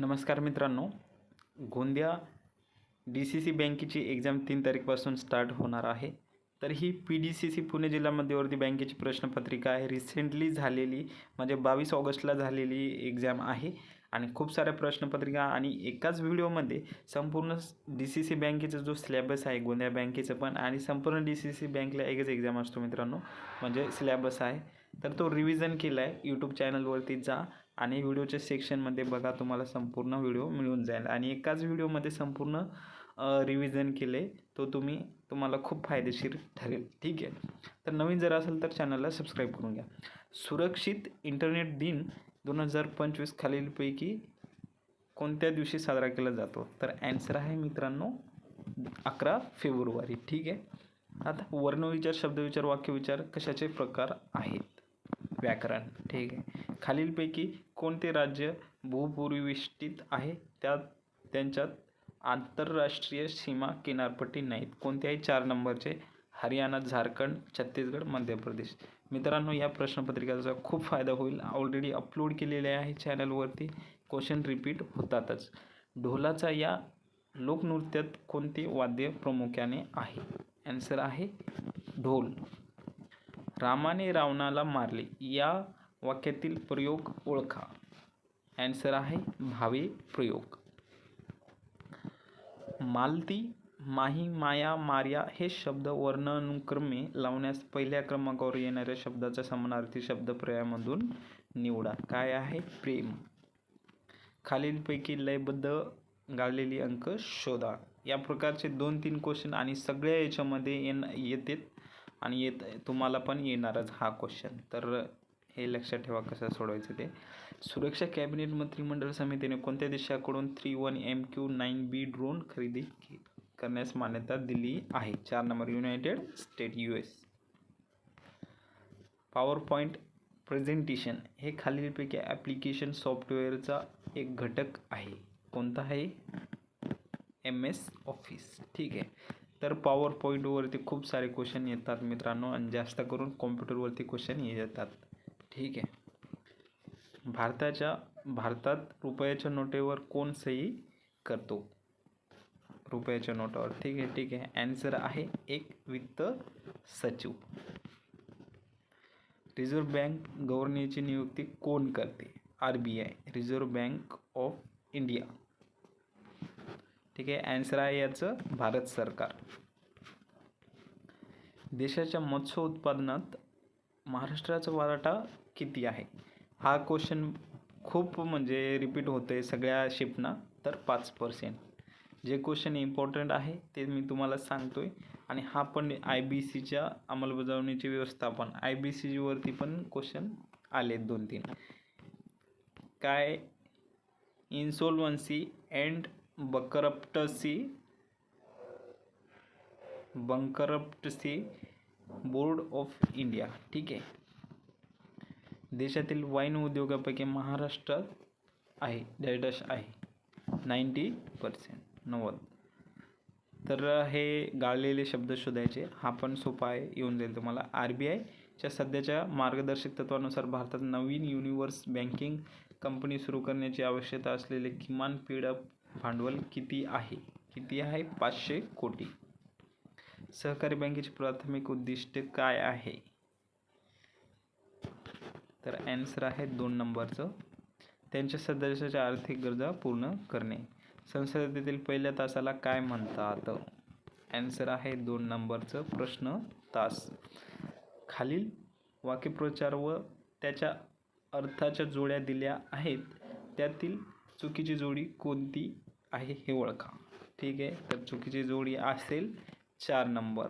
नमस्कार मित्रांनो. Gondia D C C बँकेची एक्झाम तीन तारीखपासून स्टार्ट होणार आहे. तर ही P D C C Pune जिल्हा मध्यवर्ती बँकेची प्रश्नपत्रिका आहे. रिसेंटली झालेली म्हणजे बावीस ऑगस्टला झालेली एक्झाम आहे. आणि खूप साऱ्या प्रश्नपत्रिका आणि एकाच व्हिडिओमध्ये संपूर्ण डी सी सी बँकेचा जो सिलेबस आहे गोंदिया बँकेचं पण आणि संपूर्ण डी सी सी बँकला एकच एक्झाम असतो मित्रांनो. म्हणजे सिलेबस आहे. तर तो रिव्हिजन केला आहे यूट्यूब चॅनलवरती जा. आणि व्हिडिओच्या सेक्शनमध्ये बघा तुम्हाला संपूर्ण व्हिडिओ मिळून जाईल. आणि एकाच व्हिडिओमध्ये संपूर्ण रिव्हिजन केले तो तुम्ही तुम्हाला खूप फायदेशीर ठरेल. ठीक आहे? तर नवीन जर असेल तर चॅनलला सबस्क्राईब करून घ्या. सुरक्षित इंटरनेट दिन दोन हजार पंचवीस खालीलपैकी कोणत्या दिवशी साजरा केला जातो? तर ॲन्सर आहे मित्रांनो अकरा फेब्रुवारी. ठीक आहे? आता वर्णविचार शब्दविचार वाक्यविचार कशाचे प्रकार आहेत? व्याकरण ठीक आहे. खालीलपैकी कोणते राज्य भूपूर्विष्टित आहे? त्यात त्यांच्यात आंतरराष्ट्रीय सीमा किनारपट्टी नाहीत. कोणत्याही चार नंबरचे हरियाणा झारखंड छत्तीसगड मध्य प्रदेश. मित्रांनो या प्रश्नपत्रिकेचा खूप फायदा होईल. ऑलरेडी अपलोड केलेले आहे चॅनलवरती क्वेश्चन रिपीट होतातच. ढोलाचा या लोकनृत्यात कोणते वाद्य प्रामुख्याने आहे? ॲन्सर आहे ढोल. रामाने रावणाला मारले. या वाक्यातील प्रयोग ओळखा. ॲन्सर आहे भावे प्रयोग. मालती माही माया मार्या हे शब्द वर्णानुक्रमे लावण्यास पहिल्या क्रमांकावर येणाऱ्या शब्दाचा समानार्थी शब्दप्रयामधून निवडा. काय आहे? प्रेम. खालीलपैकी लयबद्ध गाळलेली अंक शोधा. या प्रकारचे दोन तीन क्वेश्चन आणि सगळ्या याच्यामध्ये येण येतात. आणि येत तुम्हाला पण येणारच हा क्वेश्चन तर हे लक्षात ठेवा कसं सोडवायचं ते. सुरक्षा कॅबिनेट मंत्रिमंडळ समितीने कोणत्या देशाकडून three one M Q nine B drone खरेदी करण्यास मान्यता दिली आहे? चार number United State U S power point presentation हे खालीलपैकी ॲप्लिकेशन सॉफ्टवेअरचा एक घटक आहे. कोणता आहे? एम एस ऑफिस ठीक आहे. तर पॉवर पॉईंटवरती खूप सारे क्वेश्चन येतात मित्रांनो आणि जास्त करून कॉम्प्युटरवरती क्वेश्चन येतात. ठीक आहे. भारताच्या भारतात रुपयाच्या नोटेवर कोण सही करतो? रुपयाच्या नोटावर. ठीक आहे ठीक आहे. ॲन्सर आहे एक वित्त सचिव. रिझर्व्ह बँक गव्हर्नरची नियुक्ती कोण करते? R B I reserve bank of India ठीक आहे? ॲन्सर आहे याचं भारत सरकार. देशाच्या मत्स्य उत्पादनात महाराष्ट्राचा वाटा किती आहे? हा क्वेश्चन खूप म्हणजे रिपीट होतं आहे सगळ्या शिपना तर पाच पर्सेंट जे क्वेश्चन इम्पॉर्टंट आहे ते मी तुम्हाला सांगतो आहे आणि हा पण आय बी सीच्या अंमलबजावणीचे व्यवस्थापन. आय बी सीवरती पण क्वेश्चन आले दोन तीन काय? Insolvency and bankruptcy bankruptcy board of India ठीक आहे. देशातील वाईन उद्योगापैकी महाराष्ट्रात आहे डॅडश आहे नाईंटी पर्सेंट नव्वद. तर हे गाळलेले शब्द शोधायचे हा पण सोपा आहे येऊन जाईल तुम्हाला. आर बी आयच्या सध्याच्या मार्गदर्शक तत्वानुसार भारतात नवीन युनिव्हर्स बँकिंग कंपनी सुरू करण्याची आवश्यकता असलेले किमान पीडअप भांडवल किती आहे? किती आहे? पाचशे कोटी. सहकारी बँकेचे प्राथमिक उद्दिष्ट काय आहे? तर ॲन्सर आहे दोन नंबरचं. त्यांच्या सदस्याच्या आर्थिक गरजा पूर्ण करणे. संसदेतील पहिल्या तासाला काय म्हणतात? ॲन्सर आहे दोन नंबरचं. प्रश्न तास. खालील वाक्यप्रचार व त्याच्या अर्थाच्या जोड्या दिल्या आहेत. त्यातील चुकीची जोडी कोणती? आहे हे ओळखा. ठीक आहे तर चुकीची जोडी असेल चार नंबर.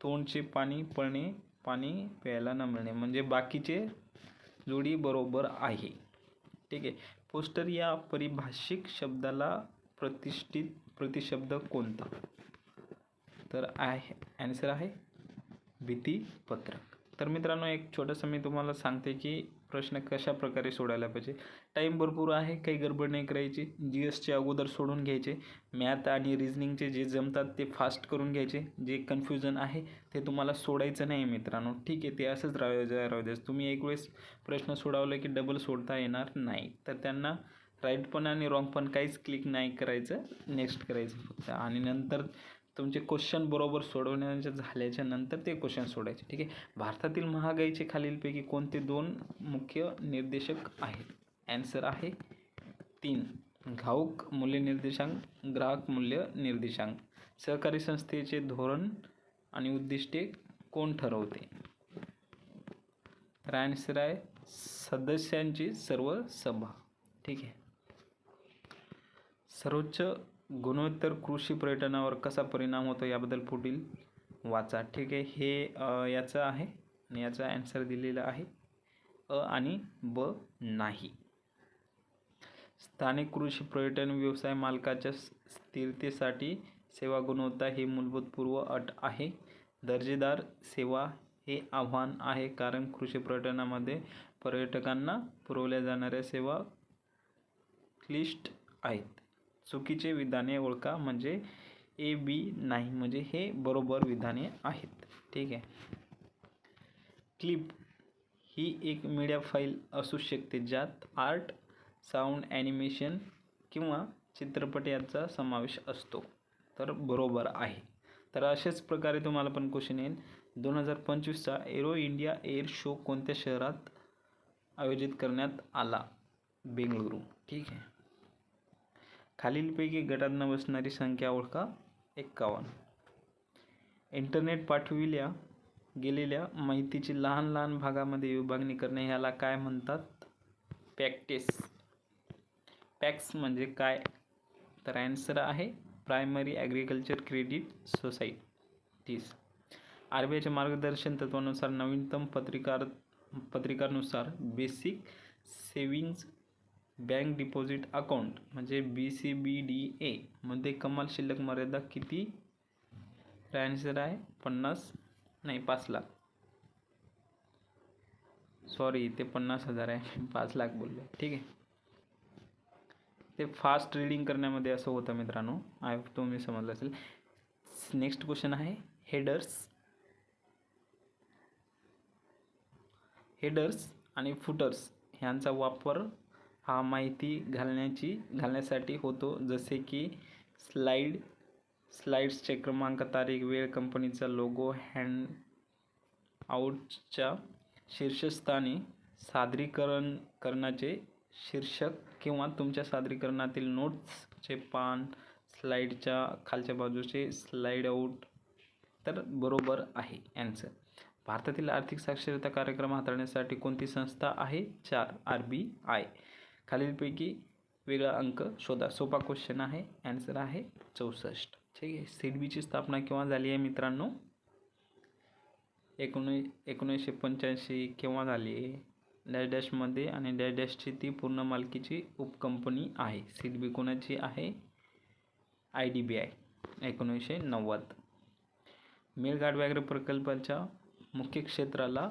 तोंडचे पाणी पळणे पाणी प्यायला न मिळणे म्हणजे बाकीचे जोडी बरोबर आहे. ठीक आहे पोस्टर या परिभाषिक शब्दाला प्रतिष्ठित प्रतिशब्द कोणता? तर आहे ॲन्सर आहे भीतीपत्रक. तर मित्रांनो एक छोटंसं मी तुम्हाला सांगते की प्रश्न कशा प्रकारे सोडायला पाहिजे? टाईम भरपूर आहे काही गडबड नाही करायची. जी एसचे अगोदर सोडून घ्यायचे. मॅथ आणि रिझनिंगचे जे जमतात ते फास्ट करून घ्यायचे. जे कन्फ्युजन आहे ते तुम्हाला सोडायचं नाही मित्रांनो. ठीक आहे ते असंच राहू द्या राहू द्या. तुम्ही एक वेळेस प्रश्न सोडवलं की डबल सोडता येणार नाही. तर त्यांना राईट पण आणि रॉंग पण काहीच क्लिक नाही करायचं. नेक्स्ट करायचं फक्त. आणि नंतर तुमचे क्वेश्चन बरोबर सोडवण्याच्या झाल्याच्यानंतर ते क्वेश्चन सोडायचे. ठीक आहे? भारतातील महागाईचे खालीलपैकी कोणते दोन मुख्य निर्देशक आहेत? ॲन्सर आहे तीन. घाऊक मूल्य निर्देशांक ग्राहक मूल्य निर्देशांक. सहकारी संस्थेचे धोरण आणि उद्दिष्टे कोण ठरवते? तर ॲन्सर आहे सदस्यांची सर्व सभा. ठीक आहे? सर्वोच्च गुणोत्तर कृषी पर्यटनावर कसा परिणाम होतो याबद्दल पुढील वाचा. ठीक आहे हे याचं आहे आणि याचा ॲन्सर दिलेला आहे. अ आणि ब नाही. स्थानिक कृषी पर्यटन व्यवसाय मालकाच्या स्थिरतेसाठी सेवा गुणवत्ता ही मूलभूत पूर्व अट आहे. दर्जेदार सेवा हे आव्हान आहे कारण कृषी पर्यटनामध्ये पर्यटकांना पुरवल्या जाणाऱ्या सेवा क्लिष्ट आहेत. चुकीचे विधाने ओळखा म्हणजे ए बी नाही. म्हणजे हे बरोबर विधाने आहेत. ठीक आहे. क्लिप. ही एक मीडिया फाईल असू शकते ज्यात आर्ट साऊंड ॲनिमेशन किंवा चित्रपट याचा समावेश असतो. तर बरोबर आहे. तर अशाच प्रकारे तुम्हाला पण क्वेश्चन येईल. दोन हजार पंचवीसचा एरो इंडिया एअर शो कोणत्या शहरात आयोजित करण्यात आला? बेंगळुरू. ठीक आहे. खालीलपैकी गटांना बसणारी संख्या ओळखा एक्कावन्न. इंटरनेट पाठविल्या गेलेल्या माहितीची लहान लहान भागामध्ये विभागणी करणे ह्याला काय म्हणतात? पॅक्टेस पॅक्स म्हणजे काय? तर ॲन्सर आहे primary agriculture credit societies R B आयच्या मार्गदर्शन तत्वानुसार नवीनतम पत्रिकार पत्रिकानुसार basic savings bank deposit account म्हणजे बी सी बी डी एमध्ये कमाल शिल्लक मर्यादा किती? ॲन्सर आहे पन्नास नाही पाच लाख. सॉरी ते पन्नास हजार आहे. मी पाच लाख बोललो. ठीक आहे. ते फास्ट रीडिंग करण्यामध्ये असं होतं मित्रांनो. आय तुम्ही समजलं असेल. नेक्स्ट क्वेश्चन आहे. हेडर्स हेडर्स आणि फुटर्स ह्यांचा वापर हा माहिती घालण्याची घालण्यासाठी होतो. जसे की स्लाईड स्लाईड्सचे क्रमांक तारीख वेळ कंपनीचा लोगो हँड आऊटच्या शीर्षस्थानी सादरीकरण करण्याचे शीर्षक किंवा तुमच्या सादरीकरणातील नोट्सचे पान स्लाईडच्या खालच्या बाजूचे स्लाईड आऊट तर बरोबर आहे ॲन्सर भारतातील आर्थिक साक्षरता कार्यक्रम हाताळण्यासाठी कोणती संस्था आहे? चार आर बी आय. खालीलपैकी वेगळा अंक शोधा. सोपा क्वेश्चन आहे. ॲन्सर आहे चौसष्ट. ठीक आहे. सिडबीची स्थापना केव्हा झाली आहे मित्रांनो? एकोणी एकोणीसशे पंच्याऐंशी केव्हा झाली आहे? डॅश डॅशमध्ये आणि डॅश डॅशची ती पूर्ण मालकीची उपकंपनी आहे. सिडबी कोणाची आहे? आय डी बी आय एकोणीसशे नव्वद. मेळघाट व्याघ्र प्रकल्पाच्या मुख्य क्षेत्राला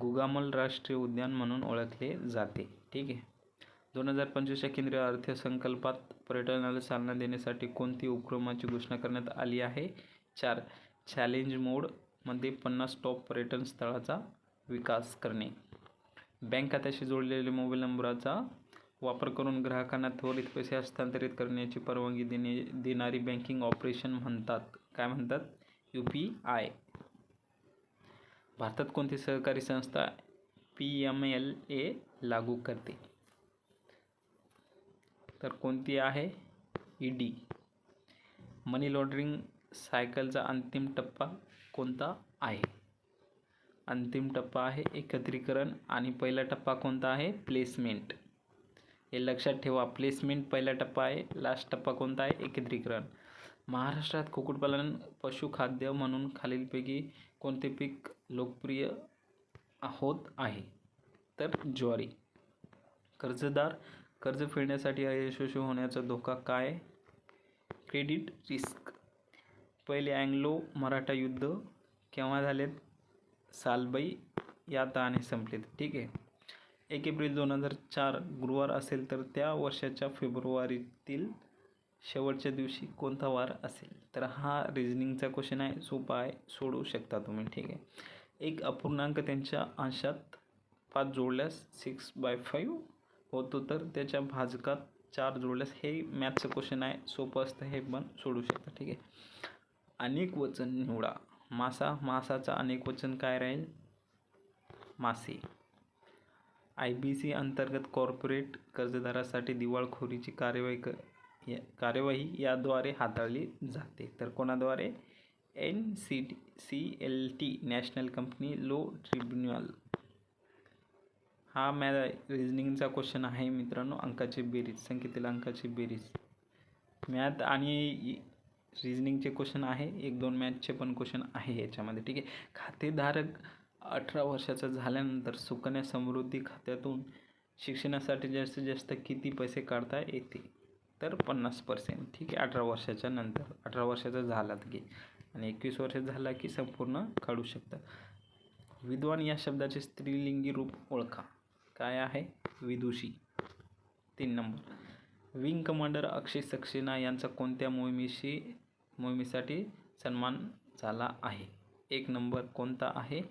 गुगामल राष्ट्रीय उद्यान म्हणून ओळखले जाते. ठीक आहे. दोन हजार पंचवीसच्या केंद्रीय अर्थसंकल्पात पर्यटनाला चालना देण्यासाठी कोणती उपक्रमाची घोषणा करण्यात आली आहे? चार. चॅलेंज मोडमध्ये पन्नास टॉप पर्यटन स्थळाचा विकास करणे. बँक खात्याशी जोडलेल्या मोबाईल नंबराचा वापर करून ग्राहकांना त्वरित पैसे हस्तांतरित करण्याची परवानगी देणे देणारी बँकिंग ऑपरेशन म्हणतात. काय म्हणतात? U P I. भारतात कोणती सहकारी संस्था पी एम एल ए लागू करते? तर कोणती आहे? E D. मनी लॉन्ड्रिंग सायकलचा अंतिम टप्पा कोणता आहे? अंतिम टप्पा आहे एकत्रीकरण आणि पहिला टप्पा कोणता आहे? प्लेसमेंट. हे लक्षात ठेवा प्लेसमेंट पहिला टप्पा आहे लास्ट टप्पा कोणता आहे? एकत्रीकरण. महाराष्ट्रात कुक्कुटपालन पशुखाद्य म्हणून खालीलपैकी कोणते पीक लोकप्रिय होत आहे? तर ज्वारी. कर्जदार कर्ज फेडण्यासाठी अयशस्वी होण्याचा धोका काय? Credit risk. पहिले अँग्लो मराठा युद्ध केव्हा झालेत? सालबाई या तहाने संपलेत. ठीक आहे. एक एप्रिल दोन हजार चार गुरुवार असेल तर त्या वर्षाच्या फेब्रुवारीतील शेवटच्या दिवशी कोणता वार असेल? तर हा रिझनिंगचा क्वेश्चन आहे. सोपा आहे सोडवू शकता तुम्ही. ठीक आहे. एक अपूर्णांक त्यांच्या अंशात पाच जोडल्यास सिक्स बाय फाईव्ह होतो. तर त्याच्या भाजकात चार जोडल्यास हे मॅथचं क्वेश्चन आहे. सोपं असतं हे पण सोडू शकता. ठीक आहे. अनेक वचन निवडा. मासा मासाचा अनेक वचन काय राहील? मासे. आय बी सी अंतर्गत कॉर्पोरेट कर्जदारासाठी दिवाळखोरीची कार्यवाही क या कार्यवाही याद्वारे हाताळली जाते. तर कोणाद्वारे? N C T C L T national company law tribunal. हा मॅ रिजनिंगचा क्वेश्चन आहे मित्रांनो. अंकाची बेरीज संख्येतील अंकाची बेरीज. मॅथ आणि रिजनिंगचे क्वेश्चन आहे. एक दोन मॅथचे पण क्वेश्चन आहे याच्यामध्ये. ठीक आहे. खातेधारक अठरा वर्षाचा झाल्यानंतर सुकन्या समृद्धी खात्यातून शिक्षणासाठी जास्तीत जास्त किती पैसे काढता येते तर पन्नास पर्सेंट ठीक आहे अठरा वर्षाच्या नंतर. अठरा वर्षाचा झाला की. आणि एकवीस वर्ष झाला की संपूर्ण काढू शकता. विद्वान या शब्दाचे स्त्रीलिंगी रूप ओळखा. काय आहे? विदुषी. तीन number. Wing commander Akshay Saxena यांचा कोणत्या मोहिमेशी मोहिमेसाठी सन्मान झाला आहे? एक नंबर कोणता आहे?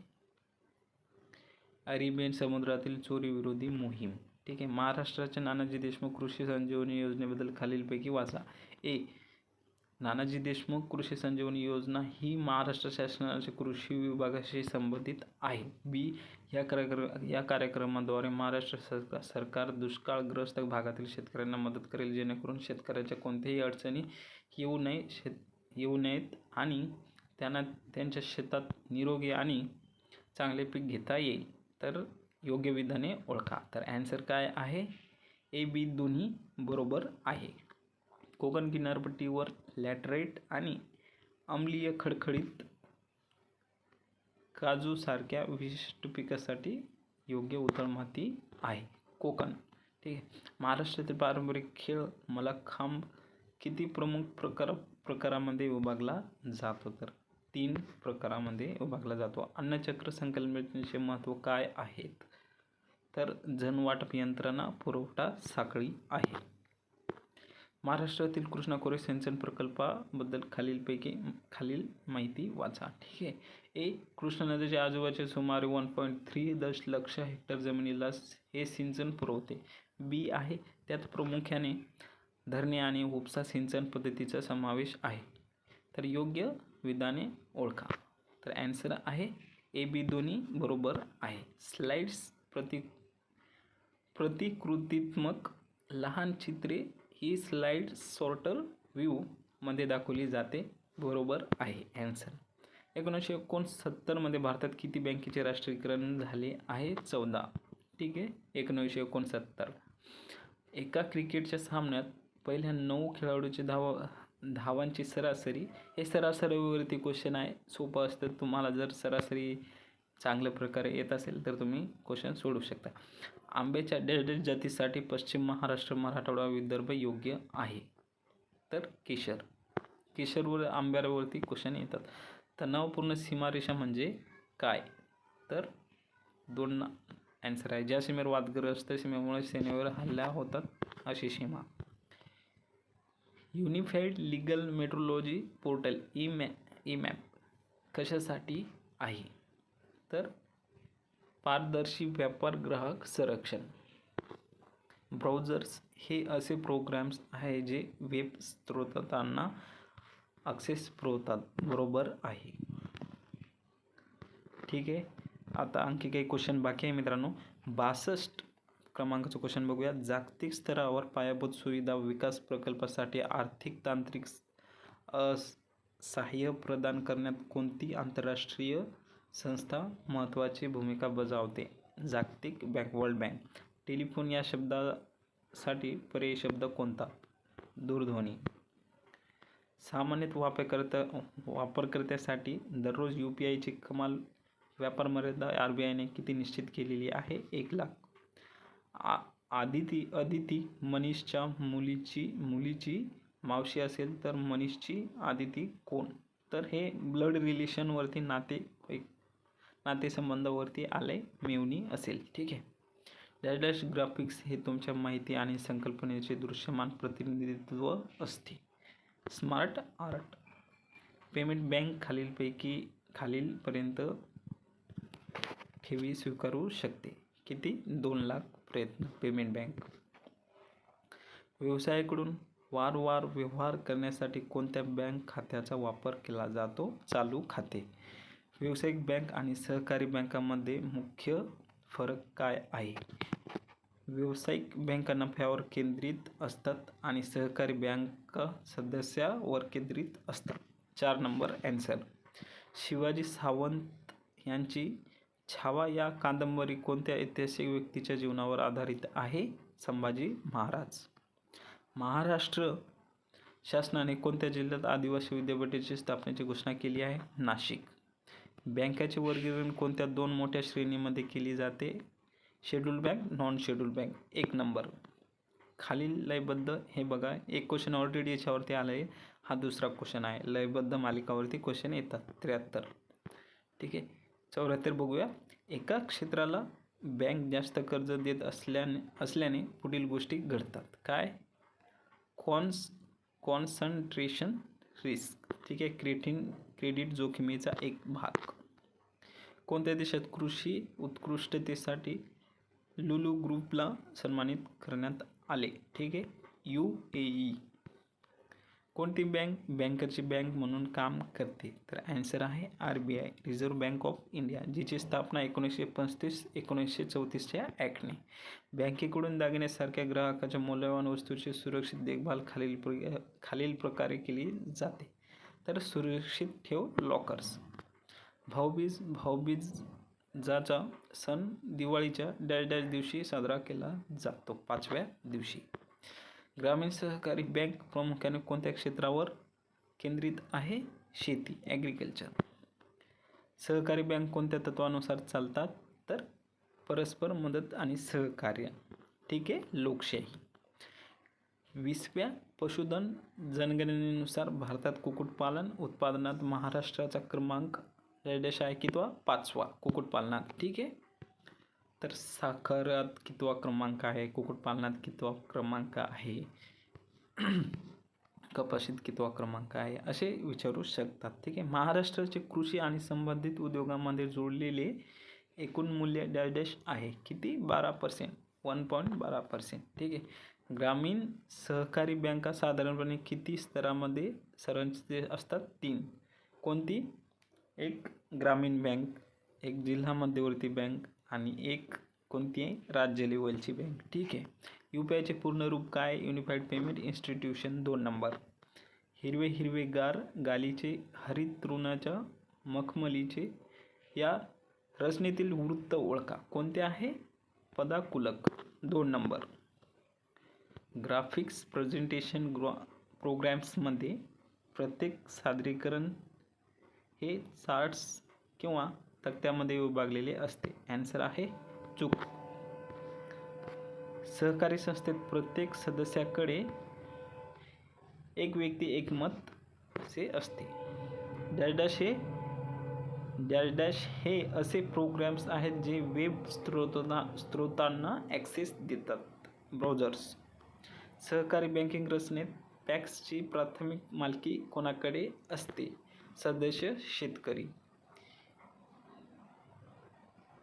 अरेबियन समुद्रातील चोरीविरोधी मोहीम. ठीक आहे. महाराष्ट्राच्या नानाजी देशमुख कृषी संजीवनी योजनेबद्दल खालीलपैकी वाचा. ए. नानाजी देशमुख कृषी संजीवनी योजना ही महाराष्ट्र शासनाच्या कृषी विभागाशी संबंधित आहे. बी. या कार्यक्रम या कार्यक्रमाद्वारे महाराष्ट्र सरकार सरकार दुष्काळग्रस्त भागातील शेतकऱ्यांना मदत करेल जेणेकरून शेतकऱ्याच्या कोणत्याही अडचणी येऊ नये शेत येऊ नयेत आणि त्यांना त्यांच्या शेतात निरोगी आणि चांगले पीक घेता येईल. तर योग्य विधाने ओळखा. तर ॲन्सर काय आहे? ए बी दोन्ही बरोबर आहे. कोकण किनारपट्टीवर लॅटरेट आणि अम्लीय खडखडीत काजूसारख्या विशिष्ट पिकासाठी योग्य उथळ माती आहे. कोकण. ठीक आहे. महाराष्ट्रातील पारंपरिक खेळ मलाखांब किती प्रमुख प्रकार प्रकारामध्ये विभागला जातो तर? तीन प्रकारामध्ये विभागला जातो. अन्नचक्र संकल्पनेचे महत्त्व काय आहेत? तर जनवाटप यंत्रणा पुरवठा साखळी आहे. महाराष्ट्रातील कृष्णा खोरे सिंचन प्रकल्पाबद्दल खालीलपैकी खालील माहिती वाचा. ठीक आहे. ए कृष्णा नदीच्या आजूबाजूच्या सुमारे वन पॉईंट थ्री दशलक्ष हेक्टर जमिनीला हे सिंचन पुरवते. बी आहे त्यात प्रामुख्याने धरणे आणि उपसा सिंचन पद्धतीचा समावेश आहे. तर योग्य विधाने ओळखा. तर ॲन्सर आहे ए बी दोन्ही बरोबर आहे. स्लाइड्स प्रति प्रतिकृतीत्मक लहान चित्रे ही स्लाइड सॉर्टर व्ह्यूमध्ये दाखवली जाते. बरोबर आहे. ॲन्सर एकोणीसशे एकोणसत्तरमध्ये भारतात किती बँकेचे राष्ट्रीयकरण झाले आहे? चौदा. ठीक आहे? एकोणीसशे एकोणसत्तर. एका क्रिकेटच्या सामन्यात पहिल्या नऊ खेळाडूचे धावा धावांची सरासरी. हे सरासरीवरती क्वेश्चन आहे. सोपं असतं. तुम्हाला जर सरासरी चांगल्या प्रकारे येत असेल तर तुम्ही क्वेश्चन सोडू शकता. आंब्याच्या डेडेड जातीसाठी पश्चिम महाराष्ट्र मराठवाडा विदर्भ योग्य आहे. तर केशर. केशरवर आंब्यावरती क्वेश्चन येतात. तणावपूर्ण सीमारेषा म्हणजे काय? तर दोन ॲन्सर आहे. ज्या सीमेवर वादग्रस्त सीमेमुळे सेनेवर हल्ला होतात अशी सीमा. Unified legal metrology portal E मॅ ई मॅप कशासाठी आहे? तर पारदर्शी व्यापार ग्राहक संरक्षण. ब्राउझर्स हे असे प्रोग्राम्स आहे जे वेब स्त्रोतांना ॲक्सेस पुरवतात. बरोबर आहे. ठीक आहे. आता आणखी काही क्वेश्चन बाकी आहे मित्रांनो. बासष्ट क्रमांकाचं क्वेश्चन बघूया. जागतिक स्तरावर पायाभूत सुविधा विकास प्रकल्पासाठी आर्थिक तांत्रिक सहाय्य प्रदान करण्यात कोणती आंतरराष्ट्रीय संस्था महत्त्वाची भूमिका बजावते. जागतिक बँक वर्ल्ड बँक. टेलिफोन या शब्दासाठी पर्यायी शब्द कोणता? दूरध्वनी. सामान्यतः वापरकर्ता वापरकर्त्यासाठी दररोज यू पी आयची कमाल व्यापार मर्यादा आर बी आयने किती निश्चित केलेली आहे? एक लाख. आ आदिती अदिती मनीषच्या मुलीची मुलीची मावशी असेल तर मनीषची आदिती कोण? तर हे ब्लड रिलेशनवरती नाते नातेसंबंधावरती आले मेवणी असेल. ठीक आहे. डॅश डॅश ग्राफिक्स हे तुमच्या माहिती आणि संकल्पनेचे दृश्यमान प्रतिनिधित्व असते. स्मार्ट आर्ट पेमेंट बँक खालीलपैकी खालीलपर्यंत ठेवी स्वीकारू शकते. किती? दोन लाख प्रयत्न. पेमेंट बँक व्यवसायाकडून वारंवार व्यवहार करण्यासाठी कोणत्या बँक खात्याचा वापर केला जातो? चालू खाते. व्यावसायिक बँक आणि सहकारी बँकांमध्ये मुख्य फरक काय आहे? व्यावसायिक बँका नफ्यावर केंद्रित असतात आणि सहकारी बँक सदस्यावर केंद्रित असतात. चार नंबर ॲन्सर शिवाजी सावंत यांची छावा या कादंबरी कोणत्या ऐतिहासिक व्यक्तीच्या जीवनावर आधारित आहे? संभाजी महाराज. महाराष्ट्र शासनाने कोणत्या जिल्ह्यात आदिवासी विद्यापीठाची स्थापनेची घोषणा केली आहे? नाशिक. बँकाचे वर्गीकरण कोणत्या दोन मोठ्या श्रेणीमध्ये केली जाते? Schedule bank non schedule bank. एक नंबर. खालील लयबद्ध हे बघा. एक क्वेश्चन ऑलरेडी याच्यावरती आलं आहे हा दुसरा क्वेश्चन आहे. लयबद्ध मालिकावरती क्वेश्चन येतात. त्र्याहत्तर. ठीक आहे? चौऱ्याहत्तर बघूया. एका क्षेत्राला बँक जास्त कर्ज देत असल्याने असल्याने पुढील गोष्टी घडतात. काय? कॉन्स कॉन्सन्ट्रेशन रिस्क ठीक आहे? क्रिएटिंग क्रेडिट जोखमीचा एक भाग. कोणत्या देशात कृषी उत्कृष्टतेसाठी लुलू ग्रुपला सन्मानित करण्यात आले? ठीक आहे. U A E. कोणती बँक बँकरची बँक म्हणून काम करते? तर ॲन्सर आहे R B I reserve bank of India जिची स्थापना एकोणीसशे पस्तीस एकोणीसशे चौतीसच्या ॲक्टने बँकेकडून दागिन्यासारख्या ग्राहकाच्या मौल्यवान वस्तूची सुरक्षित देखभाल खालील प्र खालील प्रकारे केली जाते. तर सुरक्षित ठेव लॉकर्स भाऊबीज भाऊबीज जाचा सण दिवाळीच्या डॅश डॅश दिवशी साजरा केला जातो पाचव्या दिवशी. ग्रामीण सहकारी बँक प्रामुख्याने कोणत्या क्षेत्रावर केंद्रित आहे? शेती ॲग्रिकल्चर सहकारी बँक कोणत्या तत्वानुसार चालतात? तर परस्पर मदत आणि सहकार्य. ठीक आहे? लोकशाही. वीसव्या पशुधन जनगणनेनुसार भारतात कुक्कुटपालन उत्पादनात महाराष्ट्राचा क्रमांक डॅश आहे कितवा पाचवा कुक्कुटपालनात. ठीक आहे? तर साखरात कितवा क्रमांक आहे? कुक्कुटपालनात कितवा क्रमांक आहे? कपाशीत कितवा क्रमांक आहे? असे विचारू शकतात. ठीक आहे? महाराष्ट्राचे कृषी आणि संबंधित उद्योगामध्ये जोडलेले एकूण मूल्य डॅश डॅश आहे. किती? बारा पर्सेंट वन पॉईंट बारा पर्सेंट ठीक आहे? ग्रामीण सहकारी बँका साधारणपणे किती स्तरामध्ये संरचित असतात? तीन. कोणती? एक ग्रामीण बँक एक जिल्हा मध्यवर्ती बँक आणि एक कोणती आहे? राज्य लेवलची बँक. ठीक आहे. यू पी आयचे पूर्ण रूप काय? युनिफाईड पेमेंट इन्स्टिट्यूशन दोन नंबर. हिरवे हिरवेगार गालीचे हरित तृणाच्या मखमलीचे या रचनेतील वृत्त ओळखा. कोणते आहे? पदाकुलक. दोन नंबर. ग्राफिक्स प्रेझेंटेशन ग्रॉ प्रोग्रॅम्समध्ये प्रत्येक सादरीकरण हे चार्ट्स किंवा तक्त्यामध्ये विभागलेले असते. ॲन्सर आहे चूक. सहकारी संस्थेत प्रत्येक सदस्याकडे एक व्यक्ती एक मत असे असते. डॅश डॅश हे डॅश डॅश हे असे प्रोग्रॅम्स आहेत जे वेब स्त्रोतना स्त्रोतांना ॲक्सेस देतात. ब्राउझर्स. सहकारी बँकिंग रचनेत पॅक्सची प्राथमिक मालकी कोणाकडे असते? सदस्य शेतकरी.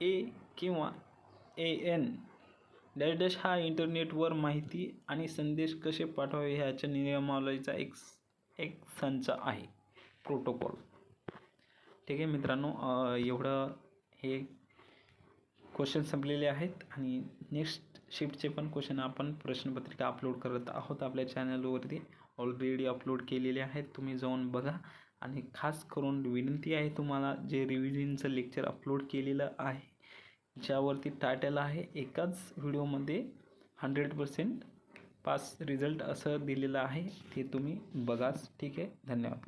ए किंवा ए एन. डॅश डॅश हा इंटरनेटवर माहिती आणि संदेश कसे पाठवावे ह्याच्या नियमावलीचा एक एक संच आहे. प्रोटोकॉल. ठीक आहे मित्रांनो एवढं हे क्वेश्चन संपलेले आहेत आणि नेक्स्ट शिफ्टचे पण क्वेश्चन आपण प्रश्नपत्रिका अपलोड करत आहोत आपल्या चॅनलवरती ऑलरेडी अपलोड केलेले आहेत. तुम्ही जाऊन बघा. आणि खास करून विनंती आहे तुम्हाला जे रिव्हिजनचं लेक्चर अपलोड केलेलं आहे ज्यावरती टायटल आहे एकाच व्हिडिओमध्ये हंड्रेड पर्सेंट पास रिझल्ट असं दिलेलं आहे. ते तुम्ही बघाच. ठीक आहे? धन्यवाद.